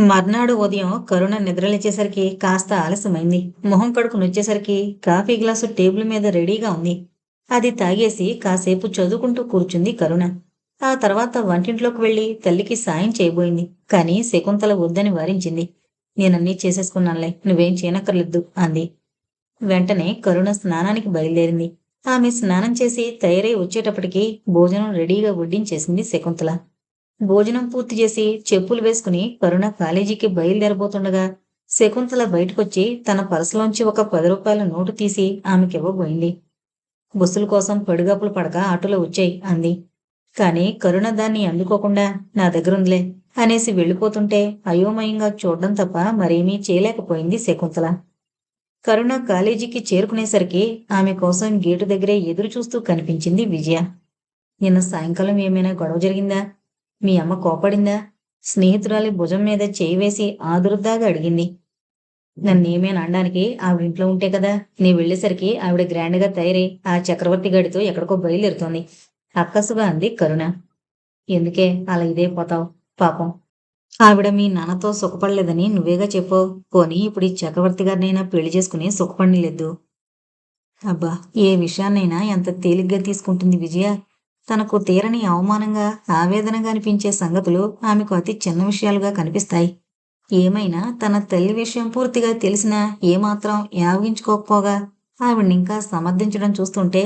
మర్నాడు ఉదయం కరుణ నిద్రలేచేసరికి కాస్త ఆలస్యమైంది. మొహం కడుకుని వచ్చేసరికి కాఫీ గ్లాసు టేబుల్ మీద రెడీగా ఉంది. అది తాగేసి కాసేపు చదువుకుంటూ కూర్చుంది కరుణ. ఆ తర్వాత వంటింట్లోకి వెళ్ళి తల్లికి సాయం చేయబోయింది. కానీ శకుంతల వద్దని వారించింది. నేనన్నీ చేసేసుకున్నానులే నువ్వేం చేయనక్కర్లేదు అంది. వెంటనే కరుణ స్నానానికి బయలుదేరింది. ఆమె స్నానం చేసి తయారై వచ్చేటప్పటికి భోజనం రెడీగా వడ్డించేసింది శకుంతల. భోజనం పూర్తి చేసి చెప్పులు వేసుకుని కరుణ కాలేజీకి బయలుదేరబోతుండగా శకుంతల బయటకొచ్చి తన పర్సులోంచి ఒక పది రూపాయల నోటు తీసి ఆమెకివ్వబోయింది బస్సుల కోసం పడిగాపులు పడక ఆటోలో వచ్చాయి అంది. కాని కరుణ దాన్ని అందుకోకుండా నా దగ్గరుందిలే అనేసి వెళ్ళిపోతుంటే అయోమయంగా చూడడం తప్ప మరేమీ చేయలేకపోయింది శకుంతల. కరుణ కాలేజీకి చేరుకునేసరికి ఆమె కోసం గేటు దగ్గరే ఎదురు చూస్తూ కనిపించింది విజయ. నిన్న సాయంకాలం ఏమైనా గొడవ జరిగిందా? మీ అమ్మ కోపడిందా? స్నేహితురాలి భుజం మీద చేయి వేసి ఆదురుద్దాగా అడిగింది. నన్నేమేనా అనడానికి ఆవిడ ఇంట్లో ఉంటే కదా? నీ వెళ్ళేసరికి ఆవిడ గ్రాండ్గా తయారై ఆ చక్రవర్తి గడితో ఎక్కడికో బయలుదేరుతోంది. అక్కసుగా అంది కరుణ. ఎందుకే అలా ఇదే పోతావు? పాపం. ఆవిడ మీ నాన్నతో సుఖపడలేదని నువ్వేగా చెప్పు. పోనీ ఇప్పుడు ఈ చక్రవర్తి గారినైనా పెళ్ళి చేసుకుని సుఖపడలేదు అబ్బా ఏ విషయాన్నైనా ఎంత తేలిగ్గా తీసుకుంటుంది విజయ? తనకు తీరని అవమానంగా ఆవేదనగా అనిపించే సంగతులు ఆమెకు అతి చిన్న విషయాలుగా కనిపిస్తాయి. ఏమైనా తన తల్లి విషయం పూర్తిగా తెలిసినా ఏమాత్రం యావగించుకోకపోగా ఆవిడ్నింకా సమర్థించడం చూస్తుంటే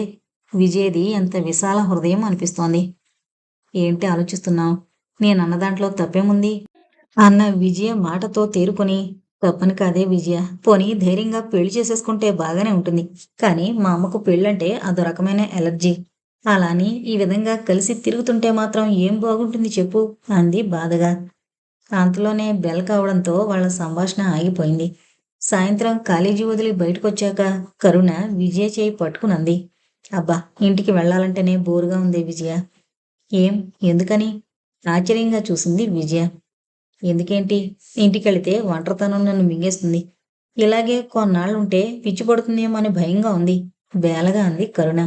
విజయది ఎంత విశాల హృదయం అనిపిస్తోంది. ఏంటి ఆలోచిస్తున్నావు? నేనన్న దాంట్లో తప్పేముంది? అన్న విజయ మాటతో తేరుకొని తప్పని కాదే విజయ. పోనీ ధైర్యంగా పెళ్ళి చేసేసుకుంటే బాగానే ఉంటుంది. కానీ మా అమ్మకు పెళ్ళంటే అదో రకమైన ఎలర్జీ. అలాని ఈ విధంగా కలిసి తిరుగుతుంటే మాత్రం ఏం బాగుంటుంది చెప్పు అంది బాధగా. అంతలోనే బెల్ కావడంతో వాళ్ళ సంభాషణ ఆగిపోయింది. సాయంత్రం కాలేజీ వదిలి బయటకొచ్చాక కరుణ విజయ చేయి పట్టుకునంది. అబ్బా ఇంటికి వెళ్ళాలంటేనే బోరుగా ఉంది విజయ. ఏం ఎందుకని? ఆశ్చర్యంగా చూసింది విజయ. ఎందుకేంటి? ఇంటికి వెళితే ఒంటరితనం నన్ను మింగేస్తుంది. ఇలాగే కొన్నాళ్ళుంటే పిచ్చి పడుతుందేమో అని భయంగా ఉంది. బేలగా అంది కరుణ.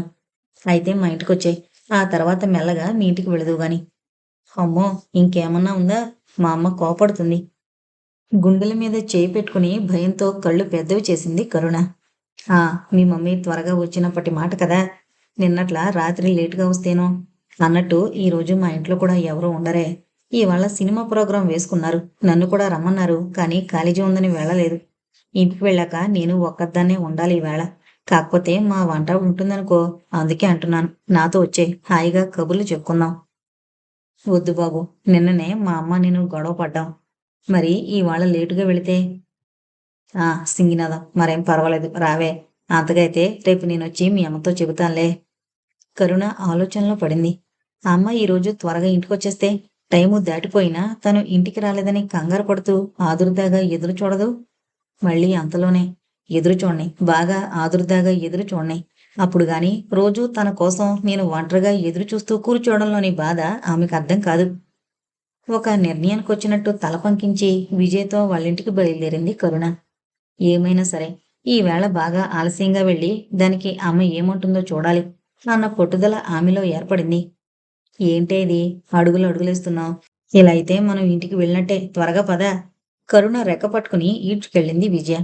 అయితే మా ఇంటికి వచ్చాయి. ఆ తర్వాత మెల్లగా మీ ఇంటికి వెళదు గాని. అమ్మో ఇంకేమన్నా ఉందా? మా అమ్మ కోపడుతుంది. గుండెల మీద చేయి పెట్టుకుని భయంతో కళ్ళు పెద్దవి చేసింది కరుణ. ఆ మీ మమ్మీ త్వరగా వచ్చినప్పటి మాట కదా? నిన్నట్లా రాత్రి లేటుగా వస్తేనో? అన్నట్టు ఈ రోజు మా ఇంట్లో కూడా ఎవరూ ఉండరే. ఇవాళ సినిమా ప్రోగ్రాం వేసుకున్నారు. నన్ను కూడా రమ్మన్నారు కానీ కాలేజీ ఉందని వెళ్ళలేదు. ఇంటికి వెళ్ళాక నేను ఒక్కదాన్నే ఉండాలి ఈవేళ కాకపోతే మా వంట ఉంటుందనుకో అందుకే అంటున్నాను. నాతో వచ్చే హాయిగా కబుర్లు చెప్పుకుందాం. వద్దు బాబు నిన్ననే మా అమ్మ నేను గొడవ పడ్డాం. మరి ఇవాళ లేటుగా వెళితే? ఆ సింగినాథం మరేం పర్వాలేదు రావే. అంతకైతే రేపు నేను వచ్చి మీ అమ్మతో చెబుతానులే. కరుణ ఆలోచనలో పడింది. అమ్మ ఈరోజు త్వరగా ఇంటికొచ్చేస్తే టైము దాటిపోయినా తను ఇంటికి రాలేదని కంగారు పడుతూ ఆదురుదాగా ఎదురు చూడదు. మళ్ళీ అంతలోనే ఎదురు చూడండి. బాగా ఆదుర్దాగా ఎదురు చూడండి. అప్పుడు గాని రోజు తన కోసం నేను ఒంటరిగా ఎదురు చూస్తూ కూర్చోవడంలోని బాధ ఆమెకు అర్థం కాదు. ఒక నిర్ణయానికి వచ్చినట్టు తల పంకించి విజయ్తో వాళ్ళింటికి బయలుదేరింది కరుణ. ఏమైనా సరే ఈవేళ బాగా ఆలస్యంగా వెళ్ళి దానికి అమ్మ ఏముంటుందో చూడాలి అన్న పట్టుదల ఆమెలో ఏర్పడింది. ఏంటే ఇది? అడుగులు అడుగులేస్తున్నావు. ఇలా అయితే మనం ఇంటికి వెళ్ళినట్టే. త్వరగా పద. కరుణ రెక్క పట్టుకుని ఈడ్చుకెళ్ళింది విజయ.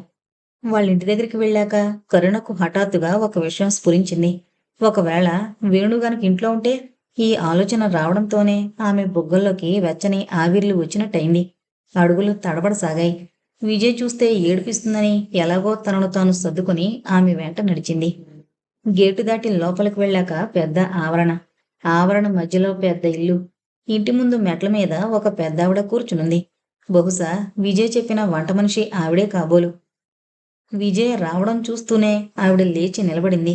వాళ్ళ ఇంటి దగ్గరికి వెళ్ళాక కరుణకు హఠాత్తుగా ఒక విషయం స్ఫురించింది. ఒకవేళ వేణు గనక ఇంట్లో ఉంటే ఈ ఆలోచన రావడంతోనే ఆమె బుగ్గల్లోకి వెచ్చని ఆవిర్లు వచ్చినట్టయింది. అడుగులు తడబడసాగాయి. విజయ్ చూస్తే ఏడిపిస్తుందని ఎలాగో తనను తాను సర్దుకుని ఆమె వెంట నడిచింది. గేటు దాటి లోపలికి వెళ్ళాక పెద్ద ఆవరణ. ఆవరణ మధ్యలో పెద్ద ఇల్లు. ఇంటి ముందు మెట్ల మీద ఒక పెద్దావిడ కూర్చునుంది. బహుశా విజయ్ చెప్పిన వంట మనిషి ఆవిడే కాబోలు. విజయ్ రావడం చూస్తూనే ఆవిడ లేచి నిలబడింది.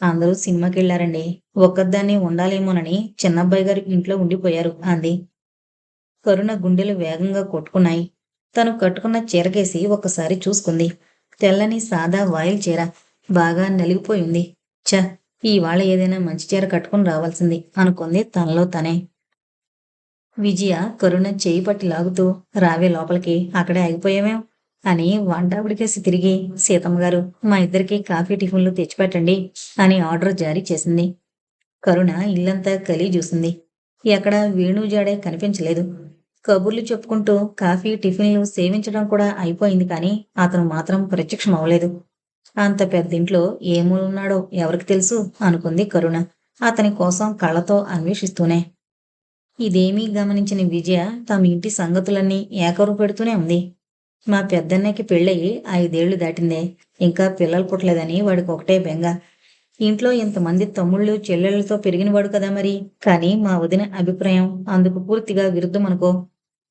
అందరూ సినిమాకి వెళ్ళారండి ఒక్కదాన్ని ఉండాలేమోనని చిన్నబ్బాయి గారు ఇంట్లో ఉండిపోయారు అంది. కరుణ గుండెలు వేగంగా కొట్టుకున్నాయి. తను కట్టుకున్న చీరకేసి ఒక్కసారి చూసుకుంది. తెల్లని సాదా వాయిల్ చీర. బాగా నలిగిపోయింది. ఛ ఇవాళ ఏదైనా మంచి చీర కట్టుకుని రావాల్సింది అనుకుంది తనలో తనే. విజయ కరుణ చేయి పట్టి లాగుతూ రావే లోపలికి. అక్కడే ఆగిపోయామేం? అని వంటావిడికేసి తిరిగి సీతమ్మ గారు మా ఇద్దరికి కాఫీ టిఫిన్లు తెచ్చిపెట్టండి అని ఆర్డర్ జారీ చేసింది. కరుణ ఇల్లంతా కలి చూసింది. ఎక్కడ వేణు జాడే కనిపించలేదు. కబుర్లు చెప్పుకుంటూ కాఫీ టిఫిన్లు సేవించడం కూడా అయిపోయింది కానీ అతను మాత్రం ప్రత్యక్షం అవ్వలేదు అంత పెద్ద ఇంట్లో ఏమున్నాడో ఎవరికి తెలుసు? అనుకుంది కరుణ అతని కోసం కళ్ళతో అన్వేషిస్తూనే. ఇదేమీ గమనించిన విజయ తమ ఇంటి సంగతులన్నీ ఏకరు పెడుతూనే ఉంది. మా పెద్దన్నకి పెళ్ళయి ఐదేళ్ళు దాటిందే. ఇంకా పిల్లలు పుట్టలేదని వాడికి ఒకటే బెంగ. ఇంట్లో ఇంతమంది తమ్ముళ్ళు చెల్లెళ్ళతో పెరిగినవాడు కదా మరి. కానీ మా వదిన అభిప్రాయం అందుకు పూర్తిగా విరుద్ధం అనుకో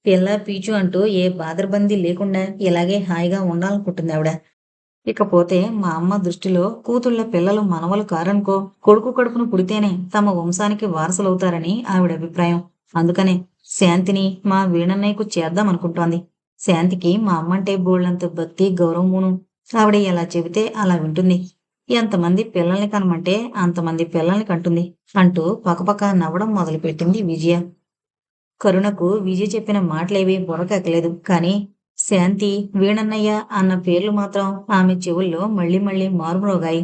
పిల్ల పీచు అంటూ ఏ బాదరబందీ లేకుండా ఇలాగే హాయిగా ఉండాలనుకుంటుంది ఆవిడ. ఇకపోతే మా అమ్మ దృష్టిలో కూతుళ్ళ పిల్లలు మనవలు కారనుకో. కొడుకు కడుపును పుడితేనే తమ వంశానికి వారసులవుతారని ఆవిడ అభిప్రాయం. అందుకనే శాంతిని మా వీణన్నయ్యకు చేద్దాం అనుకుంటోంది శాంతికి మా అమ్మంటే బోళ్ళంత భక్తి గౌరవమును ఆవిడ ఎలా చెబితే అలా వింటుంది. ఎంతమంది పిల్లల్ని కనమంటే అంతమంది పిల్లల్ని కంటుంది అంటూ పక్కపక్క నవ్వడం మొదలుపెట్టింది విజయ. కరుణకు విజయ చెప్పిన మాటలేవి బుర్రకెక్కలేదు. కానీ శాంతి వీణన్నయ్య అన్న పేర్లు మాత్రం ఆమె చెవుల్లో మళ్ళీ మళ్ళీ మారుమ్రోగాయి.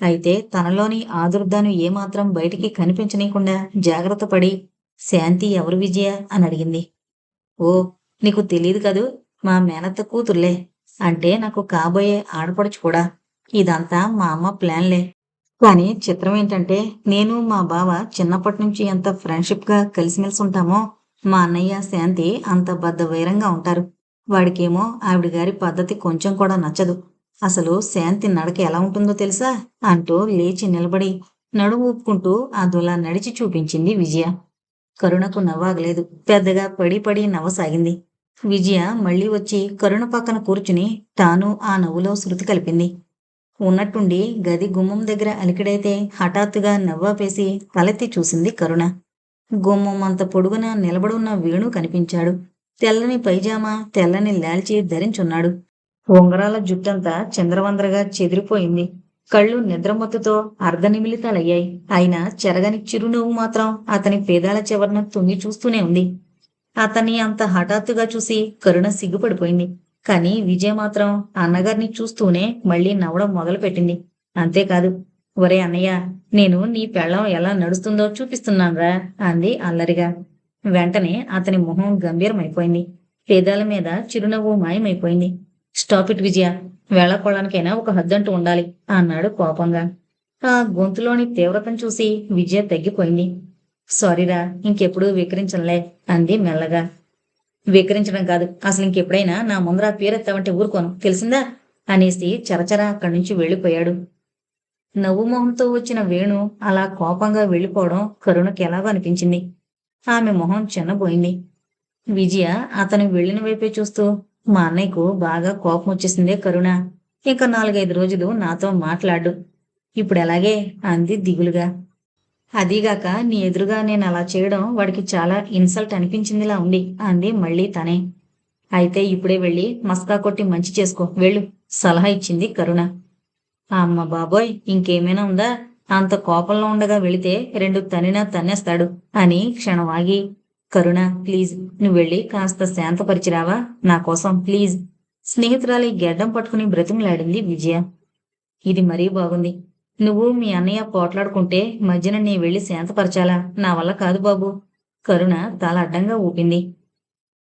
అయితే తనలోని ఆదుర్దాను ఏమాత్రం బయటికి కనిపించనీయకుండా జాగ్రత్త పడి శాంతి ఎవరు విజయ అని అడిగింది. ఓ నీకు తెలియదు కదూ? మా మేనత్త కూతుర్లే. అంటే నాకు కాబోయే ఆడపడుచు కూడా. ఇదంతా మా అమ్మ ప్లాన్లే. కానీ చిత్రం ఏంటంటే నేను మా బావ చిన్నప్పటి నుంచి ఎంత ఫ్రెండ్షిప్గా కలిసిమెలిసి ఉంటామో మా అన్నయ్య శాంతి అంత బద్ద వైరంగా ఉంటారు. వాడికేమో ఆవిడ గారి పద్ధతి కొంచెం కూడా నచ్చదు. అసలు శాంతి నడక ఎలా ఉంటుందో తెలుసా? అంటూ లేచి నిలబడి నడుము ఊపుకుంటూ అదోలా నడిచి చూపించింది విజయ. కరుణకు నవ్వాగలేదు. పెద్దగా పడి పడి నవ్వసాగింది. విజయ మళ్ళీ వచ్చి కరుణ పక్కన కూర్చుని తాను ఆ నవ్వులో శృతి కలిపింది. ఉన్నట్టుండి గది గుమ్మం దగ్గర అలికిడైతే హఠాత్తుగా నవ్వాపేసి తలెత్తి చూసింది కరుణ. గుమ్మం అంత పొడుగున నిలబడున్న వేణు కనిపించాడు. తెల్లని పైజామా తెల్లని లాల్చి ధరించున్నాడు. ఉంగరాల జుట్టంతా చంద్రవందరగా చెదిరిపోయింది. కళ్ళు నిద్రమత్తుతో అర్ధనిమిలితాలయ్యాయి. అయినా చెరగని చిరునవ్వు మాత్రం అతని పేదాల చివరన తొంగి చూస్తూనే ఉంది. అతన్ని అంత హఠాత్తుగా చూసి కరుణ సిగ్గుపడిపోయింది. కానీ విజయ మాత్రం అన్నగారిని చూస్తూనే మళ్ళీ నవ్వడం మొదలుపెట్టింది. అంతేకాదు ఒరే అన్నయ్య నేను నీ పెళ్ళం ఎలా నడుస్తుందో చూపిస్తున్నాన్రా అంది అల్లరిగా. వెంటనే అతని మొహం గంభీరమైపోయింది. పేదాల మీద చిరునవ్వు మాయమైపోయింది. స్టాప్ ఇట్ విజయ వేళకోళానికైనా ఒక హద్దంటూ ఉండాలి అన్నాడు కోపంగా. ఆ గొంతులోని తీవ్రతను చూసి విజయ తగ్గిపోయింది. సారీరా ఇంకెప్పుడు వికరించనులే అంది మెల్లగా. వికరించడం కాదు అసలు ఇంకెప్పుడైనా నా ముందర పేరెత్తావంటే ఊరుకోను తెలిసిందా? అనేసి చరచర అక్కడి నుంచి వెళ్ళిపోయాడు. నవ్వు మొహంతో వచ్చిన వేణు అలా కోపంగా వెళ్ళిపోవడం కరుణకి ఎలాగో అనిపించింది. ఆమె మొహం చిన్నబోయింది. విజయ అతను వెళ్ళిన వైపే చూస్తూ మా అన్నయ్యకు బాగా కోపం వచ్చేసిందే కరుణ. ఇంకా నాలుగైదు రోజులు నాతో మాట్లాడు. ఇప్పుడు ఎలాగే? అంది దిగులుగా. అదీగాక నీ ఎదురుగా నేను అలా చేయడం వాడికి చాలా ఇన్సల్ట్ అనిపించిందిలా ఉంది అంది మళ్ళీ తనే. అయితే ఇప్పుడే వెళ్ళి మస్కా కొట్టి మంచి చేసుకో వెళ్ళు సలహా ఇచ్చింది కరుణ. అమ్మ బాబోయ్ ఇంకేమైనా ఉందా? అంత కోపంలో ఉండగా వెళితే రెండు తనినా తన్నేస్తాడు అని క్షణం ఆగి కరుణ ప్లీజ్ నువ్వు వెళ్ళి కాస్త శాంతపరిచిరావా నా కోసం ప్లీజ్. స్నేహితురాలి గెడ్డం పట్టుకుని బ్రతిమలాడింది విజయ. ఇది మరీ బాగుంది. నువ్వు మీ అన్నయ్య పోట్లాడుకుంటే మధ్యన నీ వెళ్ళి శాంతపరచాలా? నా వల్ల కాదు బాబు. కరుణ తల అడ్డంగా ఊపింది.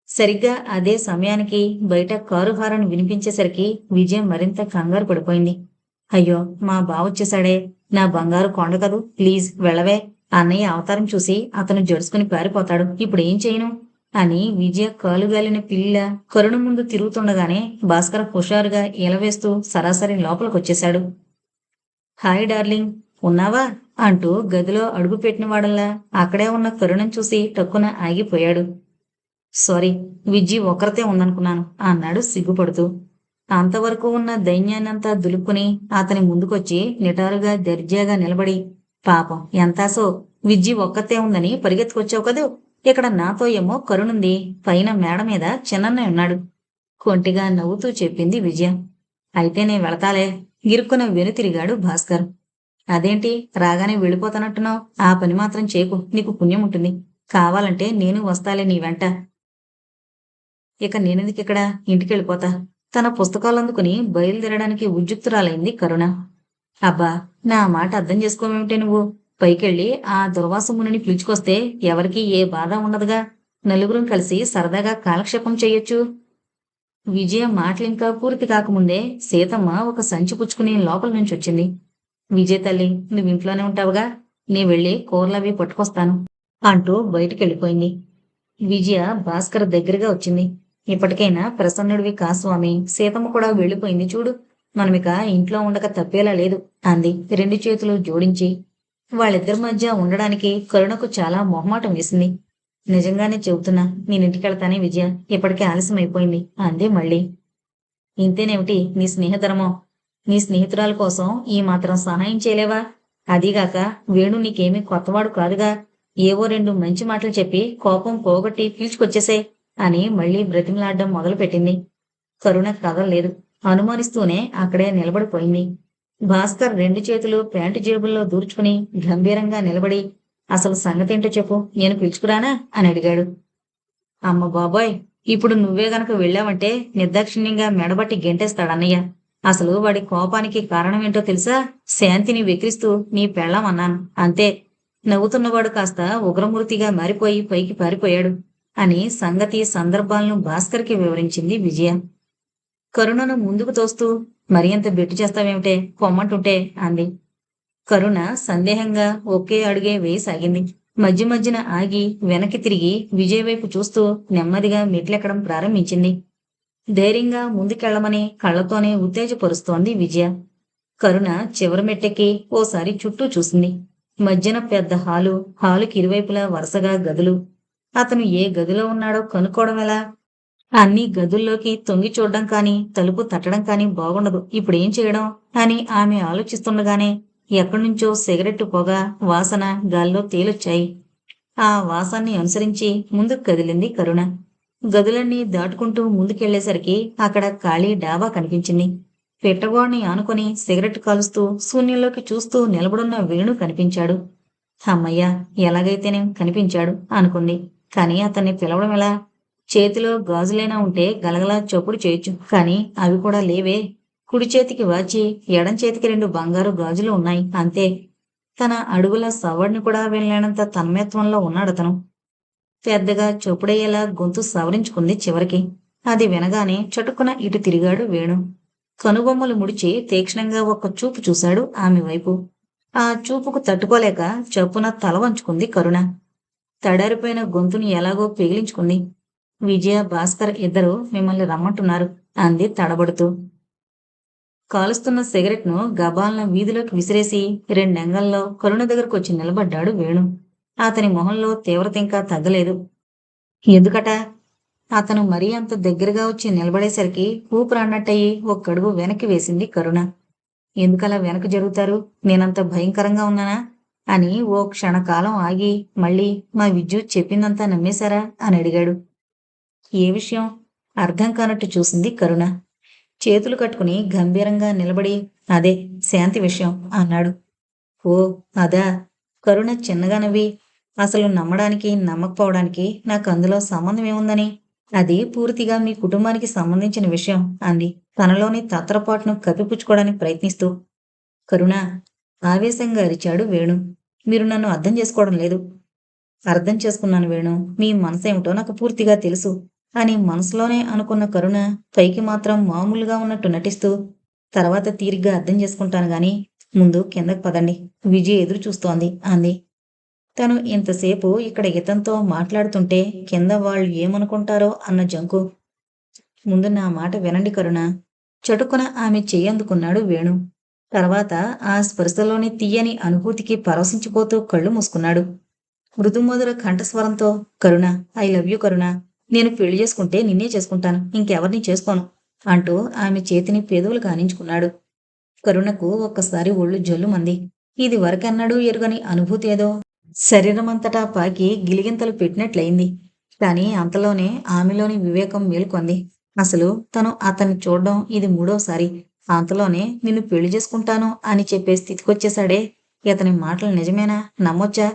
సరిగ్గా అదే సమయానికి బయట కారు హారన్ వినిపించేసరికి విజయం మరింత కంగారు పడిపోయింది. అయ్యో మా బావొచ్చేశాడే నా బంగారు కొండ కదూ? ప్లీజ్ వెళ్ళవే. అన్నయ్య అవతారం చూసి అతను జడుసుకుని పారిపోతాడు. ఇప్పుడు ఏం చేయను? అని విజయ కాలుగాలిన పిల్ల కరుణ ముందు తిరుగుతుండగానే భాస్కర్ హుషారుగా ఈలవేస్తూ సరాసరి లోపలికొచ్చేశాడు. Hi darling. ఉన్నావా? అంటూ గదిలో అడుగు వాడల్లా అక్కడే ఉన్న కరుణం చూసి టక్కున ఆగిపోయాడు. సారీ విజ్జి ఒకరితే ఉందనుకున్నాను అన్నాడు సిగ్గుపడుతూ. అంతవరకు ఉన్న దైన్యాన్నంతా దులుపుకుని అతని ముందుకొచ్చి నిటారుగా దర్జాగా నిలబడి పాపం ఎంతాసో విజ్జి ఒక్కతే ఉందని పరిగెత్తుకొచ్చావు కదూ? ఇక్కడ నాతో ఏమో కరుణుంది. పైన మేడ మీద చిన్నన్నయ్య ఉన్నాడు. కొంటిగా నవ్వుతూ చెప్పింది విజయ అయితే నేను వెళతాలే. గిరుక్కున వెనుతిరిగాడు భాస్కర్. అదేంటి? రాగానే వెళ్ళిపోతానంటున్నావు? ఆ పని మాత్రం చేయకు నీకు పుణ్యం ఉంటుంది. కావాలంటే నేను వస్తాలే నీ వెంట. ఇక నేనెందుకిక్కడ? ఇంటికి వెళ్ళిపోతా తన పుస్తకాలు అందుకుని బయలుదేరడానికి ఉద్యుక్తురాలైంది కరుణ. అబ్బా నా మాట అర్థం చేసుకోమేమిటే నువ్వు? పైకెళ్ళి ఆ దుర్వాసముని పిలుచుకొస్తే ఎవరికీ ఏ బాధ ఉండదుగా? నలుగురం కలిసి సరదాగా కాలక్షేపం చేయొచ్చు. విజయ మాటలింకా పూర్తి కాకముందే సీతమ్మ ఒక సంచి పుచ్చుకుని లోపల నుంచి వచ్చింది విజయ తల్లి నువ్వు ఇంట్లోనే ఉంటావుగా? నీ వెళ్ళి కూరలవి పట్టుకొస్తాను అంటూ బయటికెళ్ళిపోయింది. విజయ భాస్కర్ దగ్గరగా వచ్చింది. ఇప్పటికైనా ప్రసన్నుడివి కాస్వామి సీతమ్మ కూడా వెళ్ళిపోయింది చూడు. మనమిక ఇంట్లో ఉండక తప్పేలా లేదు అంది. రెండు చేతులు జోడించి వాళ్ళిద్దరి మధ్య ఉండడానికి కరుణకు చాలా మొహమాటం వేసింది. నిజంగానే చెబుతున్నా నేనింటికెళ్తానే విజయ. ఇప్పటికే ఆలస్యం అయిపోయింది అందే మళ్ళీ. ఇంతేనేమిటి? నీ స్నేహితరమో నీ స్నేహితురాల కోసం ఈ మాత్రం సహాయం చేయలేవా? అదీగాక వేణు నీకేమీ కొత్తవాడు కాదుగా. ఏవో రెండు మంచి మాటలు చెప్పి కోపం పోగొట్టి పీల్చుకొచ్చేసే అని మళ్ళీ బ్రతిమలాడడం మొదలుపెట్టింది. కరుణ కదలలేదు. అనుమానిస్తూనే అక్కడే నిలబడిపోయింది. భాస్కర్ రెండు చేతులు ప్యాంటు జేబుల్లో దూర్చుకుని గంభీరంగా నిలబడి అసలు సంగతేంటో చెప్పు నేను పిలుచుకురానా? అని అడిగాడు. అమ్మ బాబాయ్ ఇప్పుడు నువ్వే గనక వెళ్ళావంటే నిర్దాక్షిణ్యంగా మెడబట్టి గెంటేస్తాడన్నయ్య. అసలు వాడి కోపానికి కారణం ఏంటో తెలుసా? శాంతిని వెక్కిరిస్తూ నీ పెళ్ళామన్నాను అంతే. నవ్వుతున్నవాడు కాస్త ఉగ్రమూర్తిగా మారిపోయి పైకి పారిపోయాడు అని సంగతి సందర్భాలను భాస్కర్కి వివరించింది విజయ. కరుణను ముందుకు తోస్తూ మరి అంత బెట్టు చేస్తావేమిటే? పొమ్మంటుంటే అంది. కరుణ సందేహంగా ఒకే అడుగే వేయసాగింది. మధ్య మధ్యన ఆగి వెనక్కి తిరిగి విజయ్ వైపు చూస్తూ నెమ్మదిగా మెట్లెక్కడం ప్రారంభించింది. ధైర్యంగా ముందుకెళ్ళమని కళ్ళతోనే ఉత్తేజపరుస్తోంది విజయ. కరుణ చివరి మెట్టెక్కి ఓసారి చుట్టూ చూసింది. మధ్యన పెద్ద హాలు హాలుకి ఇరువైపులా వరుసగా గదులు. అతను ఏ గదిలో ఉన్నాడో కనుక్కోవడం ఎలా? అన్ని గదుల్లోకి తొంగి చూడడం కాని తలుపు తట్టడం కాని బాగుండదు. ఇప్పుడేం చేయడం? అని ఆమె ఆలోచిస్తుండగానే ఎక్కడి నుంచో సిగరెట్టు పొగ వాసన గాల్లో తేలొచ్చాయి. ఆ వాసాన్ని అనుసరించి ముందుకు కదిలింది కరుణ. గదులన్నీ దాటుకుంటూ ముందుకెళ్ళేసరికి అక్కడ ఖాళీ డాబా కనిపించింది. పెట్టగోడని ఆనుకొని సిగరెట్ కాలుస్తూ శూన్యంలోకి చూస్తూ నిలబడున్న వేణు కనిపించాడు. అమ్మయ్య ఎలాగైతేనే కనిపించాడు అనుకుంది. కానీ అతన్ని పిలవడం ఎలా? చేతిలో గాజులైనా ఉంటే గలగలా చప్పుడు చేయొచ్చు కానీ అవి కూడా లేవే. కుడి చేతికి వాచి ఎడం చేతికి రెండు బంగారు గాజులు ఉన్నాయి. అంతే. తన అడుగుల సవడిని కూడా వెళ్ళలేనంత తన్మయత్వంలో ఉన్నాడతను పెద్దగా చొప్పుడయ్యేలా గొంతు సవరించుకుంది చివరికి. అది వినగానే చటుక్కున ఇటు తిరిగాడు వేణు. కనుబొమ్మలు ముడిచి తీక్షణంగా ఒక చూపు చూశాడు ఆమె వైపు. ఆ చూపుకు తట్టుకోలేక చప్పున తల వంచుకుంది కరుణ. తడారిపోయిన గొంతుని ఎలాగో పిగిలించుకుంది. విజయ భాస్కర్ ఇద్దరు మిమ్మల్ని రమ్మంటున్నారు. అంది తడబడుతూ. కాలుస్తున్న సిగరెట్ను గబాలన వీధిలోకి విసిరేసి రెండెంగల్లో కరుణ దగ్గరకు వచ్చి నిలబడ్డాడు వేణు. అతని మొహంలో తీవ్రత ఇంకా తగ్గలేదు. ఎందుకట? అతను మరీ అంత దగ్గరగా వచ్చి నిలబడేసరికి ఊపిరాన్నట్టయి ఒక్కడుగు వెనక్కి వేసింది కరుణ. ఎందుకలా వెనక్కి జరుగుతారు? నేనంత భయంకరంగా ఉన్నానా? అని ఓ క్షణకాలం ఆగి మళ్ళీ మా విద్యుత్ చెప్పిందంతా నమ్మేశారా? అని అడిగాడు. ఏ విషయం? అర్థం కానట్టు చూసింది కరుణ. చేతులు కట్టుకుని గంభీరంగా నిలబడి అదే శాంతి విషయం అన్నాడు. ఓ అదా? కరుణ చిన్నగా నవ్వి అసలు నమ్మడానికి నమ్మకపోవడానికి నాకు అందులో సంబంధం ఏముందని? అది పూర్తిగా మీ కుటుంబానికి సంబంధించిన విషయం అంది. తనలోని తత్రపాటును కప్పిపుచ్చుకోవడానికి ప్రయత్నిస్తూ కరుణ ఆవేశంగా అరిచాడు వేణు. మీరు నన్ను అర్థం చేసుకోవడం లేదు. అర్థం చేసుకున్నాను వేణు. మీ మనసేమిటో నాకు పూర్తిగా తెలుసు. అని మనసులోనే అనుకున్న కరుణ పైకి మాత్రం మామూలుగా ఉన్నట్టు నటిస్తూ తర్వాత తీరిగ్గా అర్థం చేసుకుంటాను గాని ముందు కిందకు పదండి. విజయ్ ఎదురు చూస్తోంది. అంది. తను ఇంతసేపు ఇక్కడ ఇతంతో మాట్లాడుతుంటే కింద వాళ్ళు ఏమనుకుంటారో అన్న జంకు. ముందు నా మాట వినండి కరుణ. చటుకున ఆమె చెయ్యందుకున్నాడు వేణు. తర్వాత ఆ స్పర్శలోని తీయని అనుభూతికి పరవశించిపోతూ కళ్ళు మూసుకున్నాడు. మృదుమధుర కంఠస్వరంతో Karuna I love you Karuna. నేను పెళ్ళి చేసుకుంటే నిన్నే చేసుకుంటాను ఇంకెవరిని చేసుకోను అంటూ ఆమె చేతిని పెదవులు కానించుకున్నాడు. కరుణకు ఒక్కసారి ఒళ్ళు జల్లుమంది. ఇది వరకన్నాడు ఎరుగని అనుభూతి ఏదో. శరీరమంతటా పాకి గిలిగింతలు పెట్టినట్లయింది. కాని అంతలోనే ఆమెలోని వివేకం మేల్కొంది. అసలు తను అతన్ని చూడడం ఇది మూడోసారి. అంతలోనే నిన్ను పెళ్ళి చేసుకుంటాను అని చెప్పే స్థితికొచ్చేశాడే. ఇతని మాటలు నిజమేనా? నమ్మొచ్చా?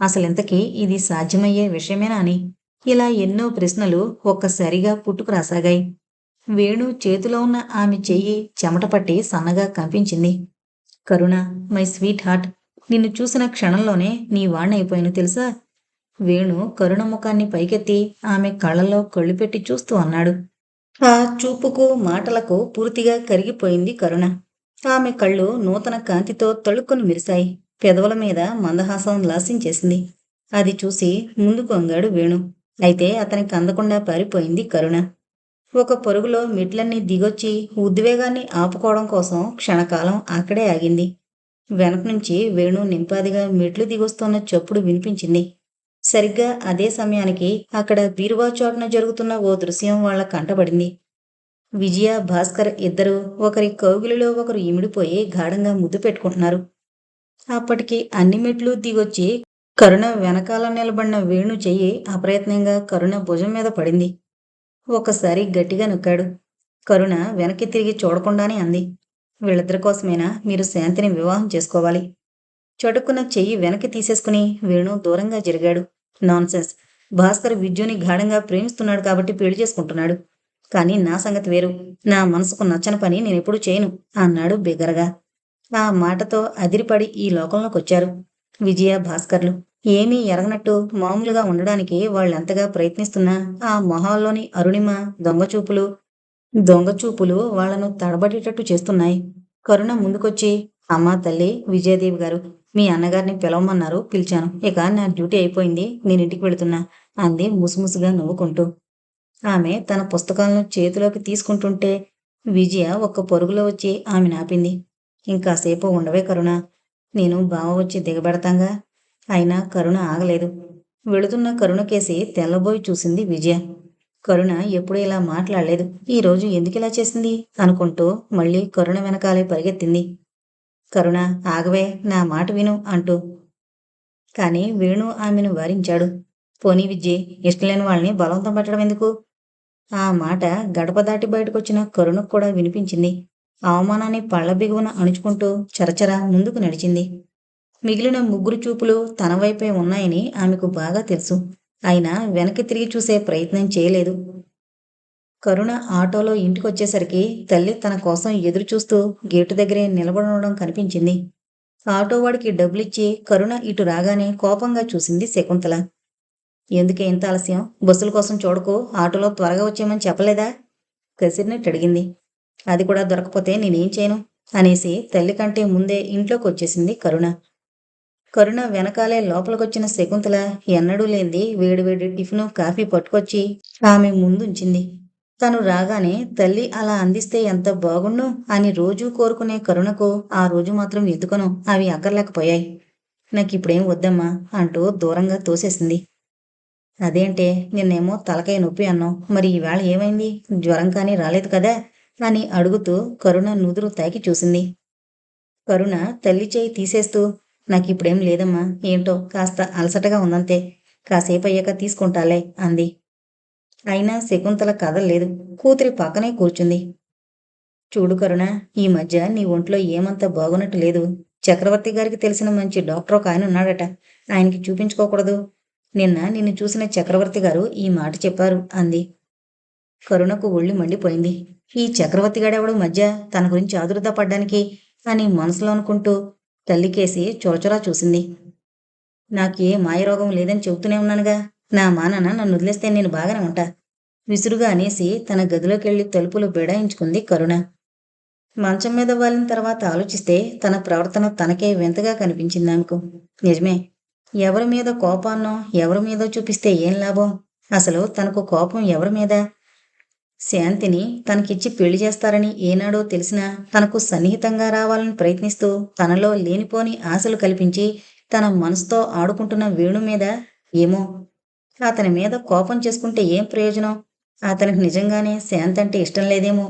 అసలింతకీ ఇది సాధ్యమయ్యే విషయమేనా అని. ఇలా ఎన్నో ప్రశ్నలు ఒక్కసారిగా పుట్టుకురాసాగాయి వేణు చేతిలో ఉన్న ఆమె చెయ్యి చెమటపట్టి సన్నగా కంపించింది. కరుణ మై స్వీట్ హార్ట్ నిన్ను చూసిన క్షణంలోనే నీ వాణ్ణైపోయాను తెలుసా? వేణు కరుణ ముఖాన్ని పైకెత్తి ఆమె కళ్ళలో కళ్ళు పెట్టి చూస్తూ అన్నాడు. ఆ చూపుకు మాటలకు పూర్తిగా కరిగిపోయింది కరుణ. ఆమె కళ్ళు నూతన కాంతితో తళుక్కుని మెరిశాయి. పెదవుల మీద మందహాసం లాసించేసింది. అది చూసి ముందుకు అంగాడు వేణు. అయితే అతనికి అందకుండా పారిపోయింది కరుణ. ఒక పొరుగులో మెట్లన్నీ దిగొచ్చి ఉద్వేగాన్ని ఆపుకోవడం కోసం క్షణకాలం అక్కడే ఆగింది. వెనక నుంచి వేణు నింపాదిగా మెట్లు దిగొస్తున్న చప్పుడు వినిపించింది. సరిగ్గా అదే సమయానికి అక్కడ బీరువా చోటున జరుగుతున్న ఓ దృశ్యం వాళ్ళ కంటపడింది విజయ భాస్కర్ ఇద్దరు ఒకరి కౌగిలిలో ఒకరు ఇమిడిపోయి గాఢంగా ముద్దు పెట్టుకుంటున్నారు. అప్పటికి అన్ని మెట్లు దిగొచ్చి కరుణ వెనకాల నిలబడిన వేణు చెయ్యి అప్రయత్నంగా కరుణ భుజం మీద పడింది. ఒకసారి గట్టిగా నొక్కాడు. కరుణ వెనక్కి తిరిగి చూడకుండానే అంది. వీళ్ళిద్దరి కోసమైనా మీరు శాంతిని వివాహం చేసుకోవాలి. చటుక్కున చెయ్యి వెనక్కి తీసేసుకుని వేణు దూరంగా జరిగాడు. నాన్సెన్స్. భాస్కర్ విద్యుని గాఢంగా ప్రేమిస్తున్నాడు కాబట్టి పెళ్ళి చేసుకుంటున్నాడు. కానీ నా సంగతి వేరు. నా మనసుకు నచ్చని పని నేనెప్పుడు చేయను అన్నాడు బిగరగా. ఆ మాటతో అదిరిపడి ఈ లోకంలోకి వచ్చారు విజయ భాస్కర్లు. ఏమీ ఎరగనట్టు మామూలుగా ఉండడానికి వాళ్ళెంతగా ప్రయత్నిస్తున్నా ఆ మొహాల్లోని అరుణిమ దొంగచూపులు దొంగచూపులు వాళ్ళను తడబడేటట్టు చేస్తున్నాయి. కరుణ ముందుకొచ్చి అమ్మా తల్లి విజయదేవి గారు మీ అన్నగారిని పిలవమన్నారు పిలిచాను. ఇక నా డ్యూటీ అయిపోయింది నేను ఇంటికి వెళుతున్నా అంది ముసుముసుగా నవ్వుకుంటూ. ఆమె తన పుస్తకాలను చేతిలోకి తీసుకుంటుంటే విజయ ఒక్క పరుగులో వచ్చి ఆమె నాపింది. ఇంకాసేపు ఉండవే కరుణ. నేను బావ వచ్చి దిగబెడతాంగా. అయినా కరుణ ఆగలేదు. వెళుతున్న కరుణకేసి తెల్లబోయి చూసింది విజయ. కరుణ ఎప్పుడూ ఇలా మాట్లాడలేదు. ఈ రోజు ఎందుకు ఇలా చేసింది? అనుకుంటూ మళ్ళీ కరుణ వెనకాలే పరిగెత్తింది. కరుణ ఆగవే నా మాట విను అంటూ. కాని వేణు ఆమెను వారించాడు. పోనీ విద్యే ఇష్టలేని వాళ్ళని బలవంతం పెట్టడం ఎందుకు? ఆ మాట గడప దాటి బయటకొచ్చిన కరుణకు కూడా వినిపించింది. అవమానాన్ని పళ్ళ బిగువన అణుచుకుంటూ చరచర ముందుకు నడిచింది. మిగిలిన ముగ్గురు చూపులు తన వైపే ఉన్నాయని ఆమెకు బాగా తెలుసు. అయినా వెనక్కి తిరిగి చూసే ప్రయత్నం చేయలేదు. కరుణ ఆటోలో ఇంటికొచ్చేసరికి తల్లి తన కోసం ఎదురు చూస్తూ గేటు దగ్గరే నిలబడడం కనిపించింది. ఆటో వాడికి డబ్బులిచ్చి కరుణ ఇటు రాగానే కోపంగా చూసింది శకుంతల. ఎందుకే ఇంత ఆలస్యం? బస్సుల కోసం చూడకు ఆటోలో త్వరగా వచ్చేయమని చెప్పలేదా? కసిరినట్టు అడిగింది. అది కూడా దొరకపోతే నేనేం చేయను? అనేసి తల్లి కంటే ముందే ఇంట్లోకి వచ్చేసింది కరుణ. కరుణ వెనకాలే లోపలికొచ్చిన శకుంతల ఎన్నడూ లేంది వేడివేడి టిఫిను కాఫీ పట్టుకొచ్చి ఆమె ముందుంచింది. తను రాగానే తల్లి అలా అందిస్తే ఎంత బాగుండు? అని రోజూ కోరుకునే కరుణకు ఆ రోజు మాత్రం ఎందుకనో అవి అక్కర్లేకపోయాయి. నాకిప్పుడేం వద్దమ్మా అంటూ దూరంగా తోసేసింది. అదేంటే నిన్నేమో తలకాయ నొప్పి అన్నావు. మరి ఈవేళ ఏమైంది? జ్వరం కానీ రాలేదు కదా? అని అడుగుతూ కరుణ నుదురు తాకి చూసింది. కరుణ తల్లి చేయి తీసేస్తూ నాకిప్పుడేం లేదమ్మా. ఏంటో కాస్త అలసటగా ఉందంతే. కాసేపు అయ్యాక తీసుకుంటాలే అంది. అయినా శకుంతల కదలలేదు కూతురి పక్కనే కూర్చుంది. చూడు కరుణ ఈ మధ్య నీ ఒంట్లో ఏమంత బాగున్నట్టు లేదు. చక్రవర్తి గారికి తెలిసిన మంచి డాక్టర్ ఒక ఆయన ఉన్నాడట. ఆయనకి చూపించుకోకూడదు. నిన్న నిన్ను చూసిన చక్రవర్తి గారు ఈ మాట చెప్పారు అంది. కరుణకు ఒళ్ళు మండిపోయింది. ఈ చక్రవర్తి గాడెవడు మధ్య తన గురించి ఆదురత పడ్డానికి అని మనసులో అనుకుంటూ తల్లికేసి చొరచొరా చూసింది. నాకే మాయరోగం లేదని చెబుతూనే ఉన్నానుగా. నా మానన నన్ను వదిలేస్తే నేను బాగానే ఉంటా. విసురుగా అనేసి తన గదిలోకెళ్ళి తలుపులు బెడాయించుకుంది కరుణ. మంచం మీద వాలిన తర్వాత ఆలోచిస్తే తన ప్రవర్తన తనకే వింతగా కనిపించింది ఆమెకు. నిజమే. ఎవరి మీద కోపాన్నో ఎవరి మీద చూపిస్తే ఏం లాభం? అసలు తనకు కోపం ఎవరి మీద? శాంతిని తనకిచ్చి పెళ్ళి చేస్తారని ఏనాడో తెలిసినా తనకు సన్నిహితంగా రావాలని ప్రయత్నిస్తూ తనలో లేనిపోని ఆశలు కల్పించి తన మనసుతో ఆడుకుంటున్న వేణు మీద ఏమో? అతని మీద కోపం చేసుకుంటే ఏం ప్రయోజనం? అతనికి నిజంగానే శాంతి అంటే ఇష్టం లేదేమో?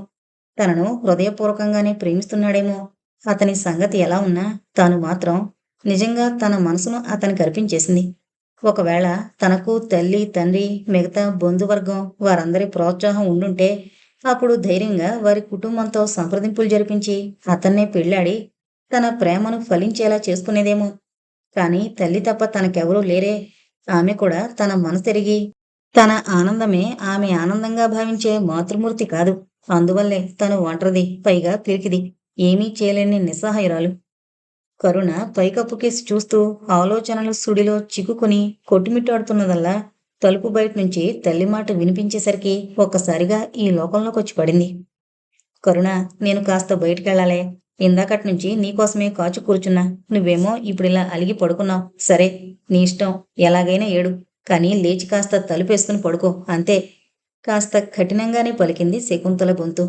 తనను హృదయపూర్వకంగానే ప్రేమిస్తున్నాడేమో? అతని సంగతి ఎలా ఉన్నా తాను మాత్రం నిజంగా తన మనసును అతనికి అర్పించేసింది. ఒకవేళ తనకు తల్లి తండ్రి మిగతా బంధువర్గం వారందరి ప్రోత్సాహం ఉండుంటే అప్పుడు ధైర్యంగా వారి కుటుంబంతో సంప్రదింపులు జరిపించి అతన్నే పెళ్ళాడి తన ప్రేమను ఫలించేలా చేసుకునేదేమో. కాని తల్లి తప్ప తనకెవరూ లేరే. ఆమె కూడా తన మనసు తిరిగి తన ఆనందమే ఆమె ఆనందంగా భావించే మాతృమూర్తి కాదు. అందువల్లే తను ఒంటరిది పైగా పిరికిది. ఏమీ చేయలేని నిస్సహాయురాలు. కరుణ పైకప్పు కేసి చూస్తూ ఆలోచనలు సుడిలో చిక్కుకుని కొట్టుమిట్టాడుతున్నదల్లా తలుపు బయట నుంచి తల్లి మాట వినిపించేసరికి ఒక్కసారిగా ఈ లోకంలోకి వచ్చి పడింది. కరుణ నేను కాస్త బయటికెళ్ళాలే. ఇందాకటి నుంచి నీకోసమే కాచు కూర్చున్నా. నువ్వేమో ఇప్పుడిలా అలిగి పడుకున్నావు. సరే నీ ఇష్టం. ఎలాగైనా ఏడు. కానీ లేచి కాస్త తలుపేసుకుని పడుకో. అంతే. కాస్త కఠినంగానే పలికింది శకుంతల గొంతు.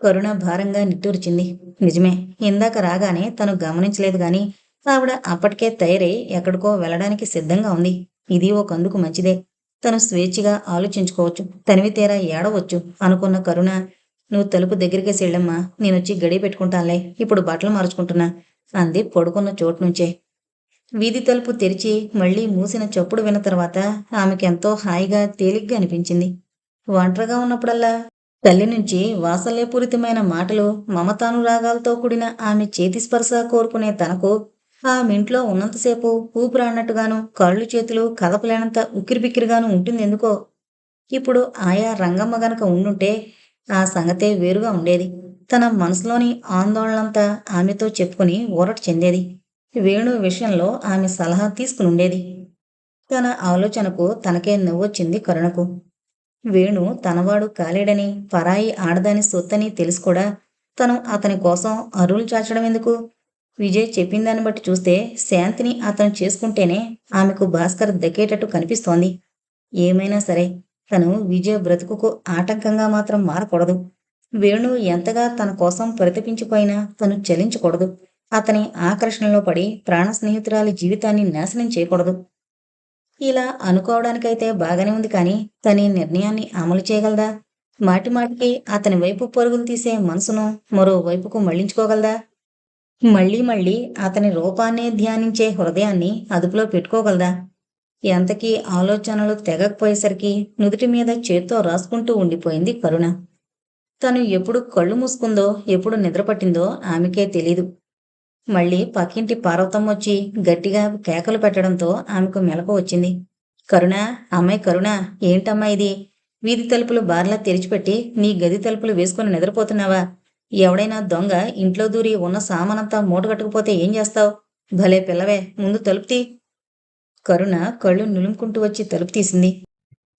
కరుణ భారంగా నిట్టూర్చింది. నిజమే ఇందాక రాగానే తను గమనించలేదు గాని ఆవిడ అప్పటికే తయారై ఎక్కడికో వెళ్ళడానికి సిద్ధంగా ఉంది. ఇది ఓ కందుకు మంచిదే. తను స్వేచ్ఛగా ఆలోచించుకోవచ్చు. తనివి తీరా ఏడవచ్చు అనుకున్న కరుణ నువ్వు తలుపు దగ్గరికి వెళ్ళమ్మా నేనొచ్చి గడి పెట్టుకుంటానులే ఇప్పుడు బట్టలు మార్చుకుంటున్నా అంది పడుకున్న చోటు నుంచే. వీధి తలుపు తెరిచి మళ్ళీ మూసిన చప్పుడు విన్న తర్వాత ఆమెకెంతో హాయిగా తేలిగ్గా అనిపించింది. ఒంటరిగా ఉన్నప్పుడల్లా తల్లి నుంచి వాసల్యపూరితమైన మాటలు మమతానురాగాలతో కూడిన ఆమె చేతి స్పర్శ కోరుకునే తనకు ఆమె ఇంట్లో ఉన్నంతసేపు ఊపిరాడినట్టుగాను కాళ్ళు చేతులు కదపలేనంత ఉక్కిరిబిక్కిరిగాను ఉంటుంది ఎందుకో ఇప్పుడు ఆయా రంగమ్మ గనక ఉండుంటే ఆ సంగతే వేరుగా ఉండేది. తన మనసులోని ఆందోళనంతా ఆమెతో చెప్పుకుని ఊరట చెందేది. వేణు విషయంలో ఆమె సలహా తీసుకుని ఉండేది తన ఆలోచనకు తనకే నవ్వొచ్చింది కరుణకు. వేణు తనవాడు కాలేడని పరాయి ఆడదాని సొత్తని తెలుసు కూడా తను అతని కోసం అరువులు చాచడం ఎందుకు? విజయ్ చెప్పిందాన్ని బట్టి చూస్తే శాంతిని అతను చేసుకుంటేనే ఆమెకు భాస్కర్ దక్కేటట్టు కనిపిస్తోంది. ఏమైనా సరే తను విజయ్ బ్రతుకుకు ఆటంకంగా మాత్రం మారకూడదు. వేణు ఎంతగా తన కోసం ప్రతిపించిపోయినా తను చలించకూడదు. అతని ఆకర్షణలో పడి ప్రాణ స్నేహితురాలి జీవితాన్ని నాశనం చేయకూడదు. ఇలా అనుకోవడానికైతే బాగానే ఉంది కానీ తని నిర్ణయాన్ని అమలు చేయగలదా? మాటి మాటికి అతని వైపు పరుగులు తీసే మనసును మరోవైపుకు మళ్ళించుకోగలదా? మళ్ళీ మళ్ళీ అతని రూపాన్నే ధ్యానించే హృదయాన్ని అదుపులో పెట్టుకోగలదా? ఎంతకీ ఆలోచనలు తెగకపోయేసరికి నుదుటి మీద చేత్తో రాసుకుంటూ ఉండిపోయింది కరుణ. తను ఎప్పుడు కళ్ళు మూసుకుందో ఎప్పుడు నిద్రపట్టిందో ఆమెకే తెలీదు. మళ్ళీ పక్కింటి పార్వతమ్మ వచ్చి గట్టిగా కేకలు పెట్టడంతో ఆమెకు మెలకు వచ్చింది. కరుణ అమ్మాయి కరుణ ఏంటమ్మా ఇది? వీధి తలుపులు బార్లా తెరిచిపెట్టి నీ గది తలుపులు వేసుకుని నిద్రపోతున్నావా? ఎవడైనా దొంగ ఇంట్లో దూరి ఉన్న సామానంతా మూటగట్టుకుపోతే ఏం చేస్తావు? భలే పిల్లవే ముందు తలుపుతీ కరుణ కళ్ళు నులుముకుంటూ వచ్చి తలుపు తీసింది.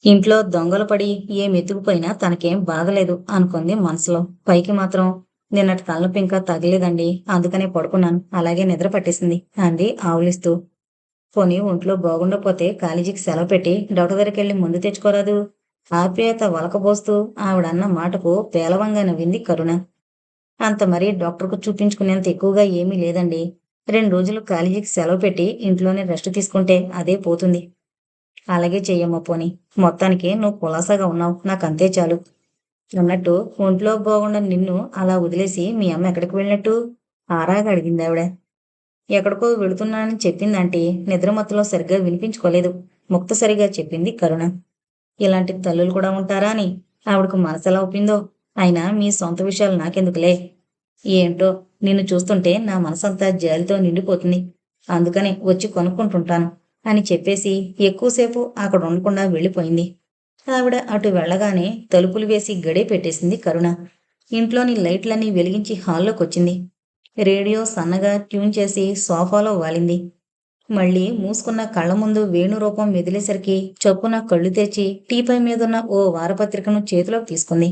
ఇంట్లో దొంగలు పడి ఏం ఎత్తుకుపోయినా తనకేం బాధలేదు అనుకుంది మనసులో. పైకి మాత్రం నిన్నటి తలనొప్పి ఇంకా తగలేదండి అందుకనే పడుకున్నాను. అలాగే నిద్ర పట్టేసింది. అంది ఆవులిస్తూ. పోనీ ఒంట్లో బాగుండపోతే కాలేజీకి సెలవు పెట్టి డాక్టర్ దగ్గరికి వెళ్ళి ముందు తెచ్చుకోరాదు. ఆప్యాయత వలకబోస్తూ ఆవిడన్న మాటకు పేలవంగా నవ్వింది కరుణ. అంత మరీ డాక్టర్కు చూపించుకునేంత ఎక్కువగా ఏమీ లేదండి. రెండు రోజులు కాలేజీకి సెలవు పెట్టి ఇంట్లోనే రెస్ట్ తీసుకుంటే అదే పోతుంది. అలాగే చెయ్యమ్మ పోని. మొత్తానికి నువ్వు కులాసాగా ఉన్నావు. నాకు అంతే చాలు. అన్నట్టు ఒంట్లో బాగుండని నిన్ను అలా వదిలేసి మీ అమ్మ ఎక్కడికి వెళ్ళినట్టు? ఆరాగా అడిగింది ఆవిడ. ఎక్కడికో వెళుతున్నానని చెప్పిందంటే నిద్రమత్తులో సరిగ్గా వినిపించుకోలేదు. ముక్తసరిగా చెప్పింది కరుణ. ఇలాంటి తల్లులు కూడా ఉంటారా అని ఆవిడకు మనసెలా ఒప్పిందో? అయినా మీ సొంత విషయాలు నాకెందుకులే? ఏంటో? నిన్ను చూస్తుంటే నా మనసంతా జాలితో నిండిపోతుంది. అందుకని వచ్చి కొనుక్కుంటుంటాను అని చెప్పేసి ఎక్కువసేపు అక్కడ ఉండకుండా వెళ్ళిపోయింది. ఆవిడ అటు వెళ్ళగానే తలుపులు వేసి గడే పెట్టేసింది కరుణ. ఇంట్లోని లైట్లన్నీ వెలిగించి హాల్లోకి వచ్చింది రేడియో సన్నగా ట్యూన్ చేసి సోఫాలో వాలింది. మళ్ళీ మూసుకున్న కళ్ళ ముందు వేణు రూపం మెదిలేసరికి చొప్పున కళ్ళు తెచ్చి టీపై మీదున్న ఓ వారపత్రికను చేతిలోకి తీసుకుంది.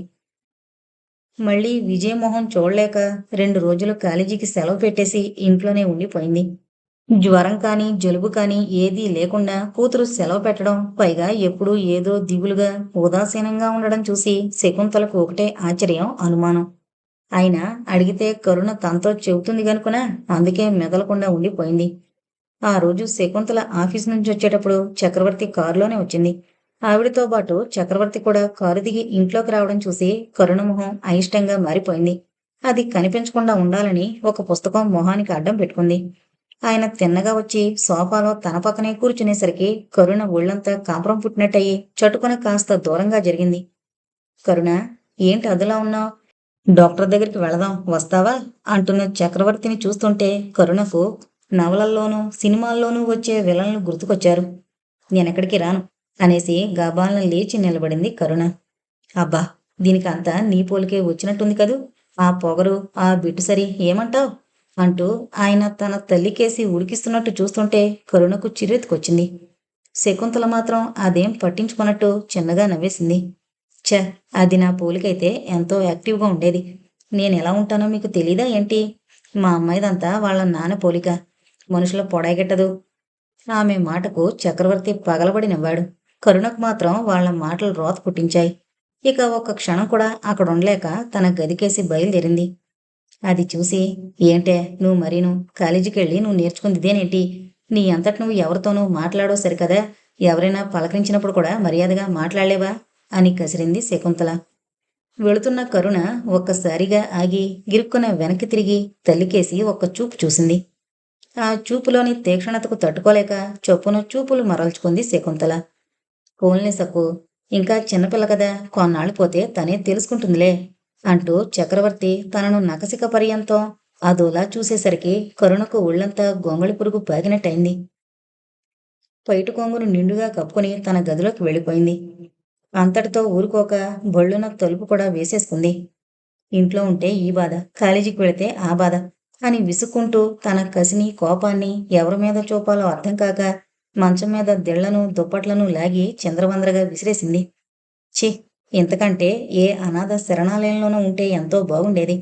మళ్ళీ విజయమోహన్ చూడలేక రెండు రోజులు కాలేజీకి సెలవు పెట్టేసి ఇంట్లోనే ఉండిపోయింది. జ్వరం కానీ జలుబు కానీ ఏదీ లేకుండా కూతురు సెలవు పెట్టడం పైగా ఎప్పుడూ ఏదో దిగులుగా ఉదాసీనంగా ఉండడం చూసి శకుంతలకు ఒకటే ఆశ్చర్యం అనుమానం. అయినా అడిగితే కరుణ తనతో చెబుతుంది గనుకున అందుకే మెదలకుండా ఉండిపోయింది. ఆ రోజు శకుంతల ఆఫీస్ నుంచి వచ్చేటప్పుడు చక్రవర్తి కారులోనే వచ్చింది. ఆవిడతో పాటు చక్రవర్తి కూడా కారు దిగి ఇంట్లోకి రావడం చూసి కరుణ మొహం అయిష్టంగా మారిపోయింది. అది కనిపించకుండా ఉండాలని ఒక పుస్తకం మొహానికి అడ్డం పెట్టుకుంది. ఆయన తిన్నగా వచ్చి సోఫాలో తన పక్కనే కూర్చునేసరికి కరుణ ఒళ్ళంతా కాపురం పుట్టినట్టయి చటుకున కాస్త దూరంగా జరిగింది. కరుణ ఏంటి అదిలా ఉన్నావు? డాక్టర్ దగ్గరికి వెళదాం వస్తావా? అంటున్న చక్రవర్తిని చూస్తుంటే కరుణకు నవలల్లోనూ సినిమాల్లోనూ వచ్చే విలన్లు గుర్తుకొచ్చారు. నేనెక్కడికి రాను అనేసి గబాలను లేచి నిలబడింది కరుణ. అబ్బా దీనికంతా నీ పోలికే వచ్చినట్టుంది కదూ? ఆ పొగరు ఆ బిట్టు సరి ఏమంటావ్? అంటూ ఆయన తన తల్లికేసి ఉడికిస్తున్నట్టు చూస్తుంటే కరుణకు చిరెత్తుకొచ్చింది శకుంతల మాత్రం అదేం పట్టించుకున్నట్టు చిన్నగా నవ్వేసింది. ఛ అది నా పోలికైతే ఎంతో యాక్టివ్గా ఉండేది. నేను ఎలా ఉంటానో మీకు తెలీదా ఏంటి? మా అమ్మాయిదంతా వాళ్ళ నాన్న పోలిక. మనుషుల పొడాయిగెట్టదు ఆమె మాటకు చక్రవర్తి పగలబడి నవ్వాడు. కరుణకు మాత్రం వాళ్ళ మాటలు రోత పుట్టించాయి. ఇక ఒక్క క్షణం కూడా అక్కడ ఉండలేక తన గదికేసి బయలుదేరింది. అది చూసి ఏంటే నువ్వు మరీను? కాలేజీకి వెళ్ళి నువ్వు నేర్చుకుందిదేనేంటి? నీ అంతటి నువ్వు ఎవరితోనూ మాట్లాడో సరికదా? ఎవరైనా పలకరించినప్పుడు కూడా మర్యాదగా మాట్లాడలేవా? అని కసిరింది శకుంతల. వెళుతున్న కరుణ ఒక్కసారిగా ఆగి గిరుక్కున వెనక్కి తిరిగి తల్లికేసి ఒక్క చూపు చూసింది. ఆ చూపులోని తీక్షణతకు తట్టుకోలేక చొప్పున చూపులు మరల్చుకుంది శకుంతల. పోల్ని సక్కు ఇంకా చిన్నపిల్ల కదా కొన్నాళ్ళు పోతే తనే తెలుసుకుంటుందిలే. అంటూ చక్రవర్తి తనను నకసిక పర్యంతం అదోలా చూసేసరికి కరుణకు ఒళ్ళంతా గొంగళి పురుగు పాగినట్టయింది పైటు కొంగును నిండుగా కప్పుకుని తన గదిలోకి వెళ్ళిపోయింది. అంతటితో ఊరుకోక బళ్ళున తలుపు కూడా వేసేసుకుంది. ఇంట్లో ఉంటే ఈ బాధ కాలేజీకి వెళితే ఆ బాధ అని విసుక్కుంటూ తన కసిని కోపాన్ని ఎవరి మీద చూపాలో అర్థం కాక మంచం మీద దిళ్ళను దుప్పట్లను లాగి చంద్రవందరగా విసిరేసింది. ఛీ! ఇంతకంటే ఏ అనాథ శరణాలయంలోనూ ఉంటే ఎంతో బాగుండేది.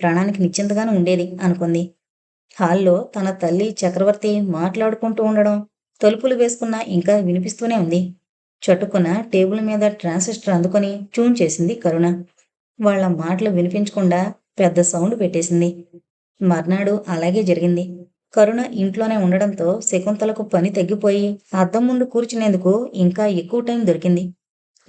ప్రాణానికి నిశ్చింతగానే ఉండేది అనుకుంది. హాల్లో తన తల్లి చక్రవర్తి మాట్లాడుకుంటూ ఉండడం తలుపులు వేసుకున్నా ఇంకా వినిపిస్తూనే ఉంది. చటుకున టేబుల్ మీద ట్రాన్సిస్టర్ అందుకొని ట్యూన్ చేసింది కరుణ. వాళ్ళ మాటలు వినిపించకుండా పెద్ద సౌండ్ పెట్టేసింది. మర్నాడు అలాగే జరిగింది. కరుణ ఇంట్లోనే ఉండడంతో శకుంతలకు పని తగ్గిపోయి అద్దం ముందు కూర్చునేందుకు ఇంకా ఎక్కువ టైం దొరికింది.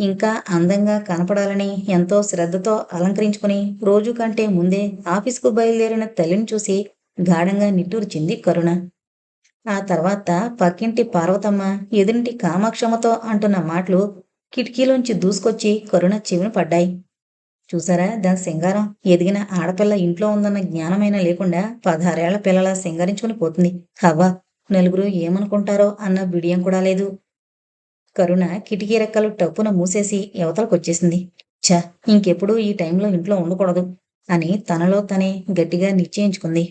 ఇంకా అందంగా కనపడాలని ఎంతో శ్రద్ధతో అలంకరించుకుని రోజు కంటే ముందే ఆఫీసుకు బయలుదేరిన తల్లిని చూసి గాఢంగా నిట్టూర్చింది కరుణ. ఆ తర్వాత పక్కింటి పార్వతమ్మ ఎదురింటి కామాక్షమతో అంటున్న మాటలు కిటికీలోంచి దూసుకొచ్చి కరుణ చెవిన పడ్డాయి. చూసారా దాని సింగారం ఎదిగిన ఆడపిల్ల ఇంట్లో ఉందన్న జ్ఞానమైనా లేకుండా పదహారేళ్ళ పిల్లల సింగారించుకుని పోతుంది. హవ్వా నలుగురు ఏమనుకుంటారో అన్న బిడియం కూడా లేదు. కరుణ కిటికీ రెక్కలు టప్పున మూసేసి యువతలకొచ్చేసింది. ఛ ఇంకెప్పుడు ఈ టైంలో ఇంట్లో ఉండకూడదు అని తనలో తనే గట్టిగా నిశ్చయించుకుంది.